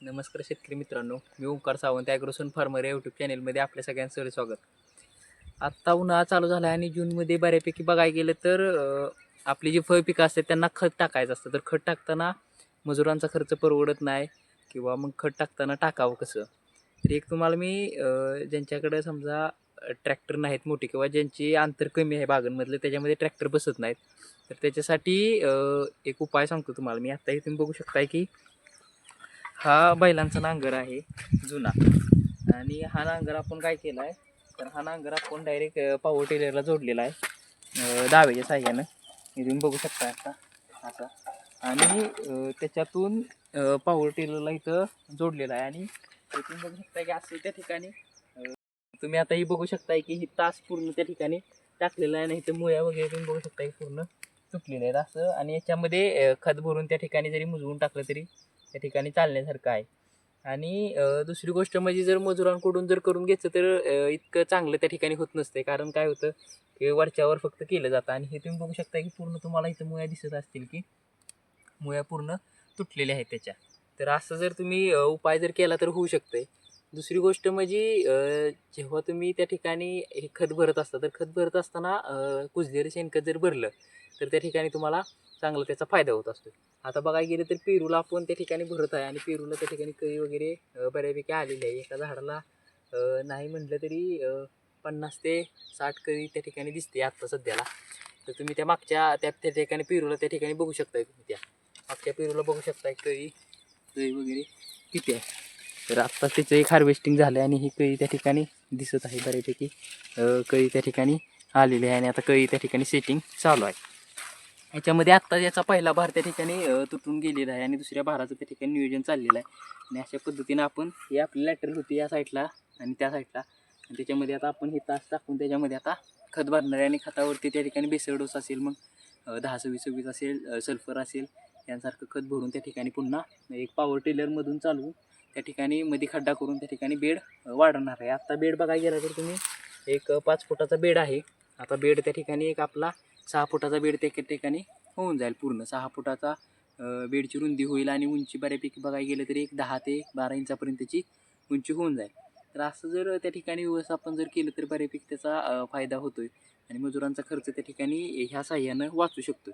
नमस्कार शेतकरी मित्रांनो मी ओंकार सावंत ॲग्रोसन फार्मर या यूट्यूब चॅनेलमध्ये आपल्या सगळ्यांचं स्वागत. आत्ता उन्हाळा चालू झाला आहे आणि जूनमध्ये बऱ्यापैकी बघायला गेलं तर आपली जी फळ पिकं असतात त्यांना खत टाकायचं असतं. तर खत टाकताना मजुरांचा खर्च परवडत नाही किंवा मग खत टाकताना टाकावं कसं? तर एक तुम्हाला मी ज्यांच्याकडे समजा ट्रॅक्टर नाहीत मोठे किंवा ज्यांची अंतर कमी आहे बागांमधलं त्याच्यामध्ये ट्रॅक्टर बसत नाहीत. तर त्याच्यासाठी एक उपाय सांगतो तुम्हाला. मी आत्ता इथून बघू शकताय की हा बैलांचा नांगर आहे जुना. आणि हा नांगर आपण काय केला आहे तर हा नांगर आपण डायरेक्ट पॉवर टेलरला जोडलेला आहे अं, दावेच्या साह्यानं. इथून बघू शकता आता असा. आणि त्याच्यातून पॉवर टेलरला इथं जोडलेला आहे. आणि इथून बघू शकता की असं त्या ठिकाणी तुम्ही आता ही बघू शकताय की ही तास पूर्ण त्या ठिकाणी टाकलेला आहे. आणि इथं मुळ्या वगैरे तुम्ही बघू शकता की पूर्ण तुटलेलं आहेत असं. आणि याच्यामध्ये खत भरून त्या ठिकाणी जरी मुजवून टाकलं तरी त्या ठिकाणी चालण्यासारखं आहे. आणि दुसरी गोष्ट म्हणजे जर मजुरांकडून जर करून घ्यायचं तर इतकं चांगलं त्या ठिकाणी होत नसते कारण काय होतं की वरच्यावर फक्त केलं जातं. आणि हे तुम्ही बघू शकता की पूर्ण तुम्हाला इथं मुळ्या दिसत असतील की मुळ्या पूर्ण तुटलेल्या आहेत त्याच्या. तर असं जर तुम्ही उपाय जर केला तर होऊ शकतं दुसरी गोष्ट म्हणजे जेव्हा तुम्ही त्या ठिकाणी हे खत भरत असता तर खत भरत असताना अ, कुजलेलं शेणखत जर भरलं तर त्या ठिकाणी तुम्हाला चांगला त्याचा फायदा होत असतो आता बघायला गेलं तर पेरूला आपण त्या ठिकाणी भरत आहे आणि पेरूला त्या ठिकाणी कळी वगैरे बऱ्यापैकी आलेली आहे. एका झाडाला नाही म्हटलं तरी पन्नास ते साठ कळी त्या ठिकाणी दिसते आत्ता सध्याला. तर तुम्ही त्या मागच्या त्या त्या ठिकाणी पेरूला त्या ठिकाणी बघू शकताय तुम्ही त्या. मागच्या पेरूला बघू शकताय कळी कळी वगैरे किती आहे. तर आत्ता त्याचं एक हार्वेस्टिंग झालं आहे आणि ही कळी त्या ठिकाणी दिसत आहे बऱ्यापैकी. कळी त्या ठिकाणी आलेली आहे आणि आता कळी त्या ठिकाणी सेटिंग चालू आहे. याच्यामध्ये आत्ता याचा पहिला भार त्या ठिकाणी तुटून गेलेला आहे आणि दुसऱ्या भाराचं त्या ठिकाणी नियोजन चाललेलं आहे. आणि अशा पद्धतीनं आपण हे आपली लॅटरल होती या साईडला आणि त्या साईडला आणि त्याच्यामध्ये आता आपण हे तास टाकून त्याच्यामध्ये आता खत भरणार आहे आणि खतावरती त्या ठिकाणी बेसळ डोस असेल मग दहा सव्वीस सव्वीस असेल सल्फर असेल यांसारखं खत भरून त्या ठिकाणी पुन्हा एक पॉवर टेलरमधून चालवून त्या ठिकाणी मध्ये खड्डा करून त्या ठिकाणी बेड वाढणार आहे. आत्ता बेड बघायला गेला तर तुम्ही एक पाच फुटाचा बेड आहे. आता बेड त्या ठिकाणी एक आपला सहा फुटाचा बेड त्या ठिकाणी होऊन जाईल पूर्ण. सहा फुटाचा बेडची रुंदी होईल आणि उंची बऱ्यापैकी बघायला गेलं तरी एक दहा ते बारा इंचापर्यंतची उंची होऊन जाईल. तर असं जर त्या ठिकाणी व्यवस्थापन जर केलं तर बऱ्यापैकी त्याचा फायदा होतो आहे आणि मजुरांचा खर्च त्या ठिकाणी ह्या साह्यानं वाचू शकतो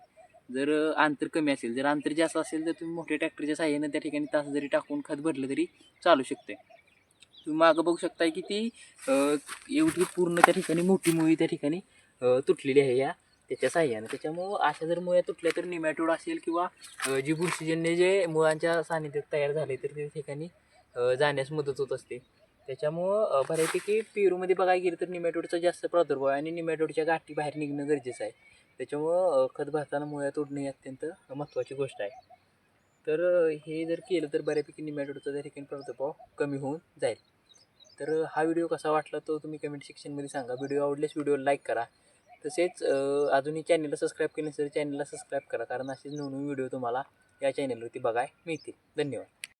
जर अंतर कमी असेल जर अंतर जास्त असेल तर तुम्ही मोठ्या ट्रॅक्टरच्या साह्यानं त्या ठिकाणी तास जरी टाकून खत भरलं तरी चालू शकते तुम्ही मागं बघू शकताय की ती एवढी पूर्ण त्या ठिकाणी मोठी मुळी त्या ठिकाणी तुटलेली आहे या त्याच्या साह्यानं त्याच्यामुळं अशा जर मुळ्या तुटल्या तर निमॅटोड असेल किंवा जी बुरशीजन्य जे मुळांच्या सानिध्यात तयार झाले तर त्या ठिकाणी जाण्यास मदत होत असते. त्याच्यामुळं बऱ्यापैकी पेरूमध्ये बघायला गेलं तर निमॅटोडचा जास्त प्रादुर्भाव आहे आणि निमॅटोडच्या गाठी बाहेर निघणं गरजेचं आहे. त्याच्यामुळं खत भरताना मुळ्या तोडणे ही अत्यंत महत्त्वाची गोष्ट आहे. तर हे जर केलं तर बऱ्यापैकी निमॅटोडचा त्या ठिकाणी प्रादुर्भाव कमी होऊन जाईल. तर हा व्हिडिओ कसा वाटला तो तुम्ही कमेंट सेक्शनमध्ये सांगा. व्हिडिओ आवडल्यास व्हिडिओला लाईक करा. तसेच अजूनही चॅनलला सबस्क्राईब केले नसेल चॅनलला सबस्क्राईब करा. कारण असेच नवनवीन व्हिडिओ तुम्हाला या चॅनलवरती बघाय मिळतील. धन्यवाद.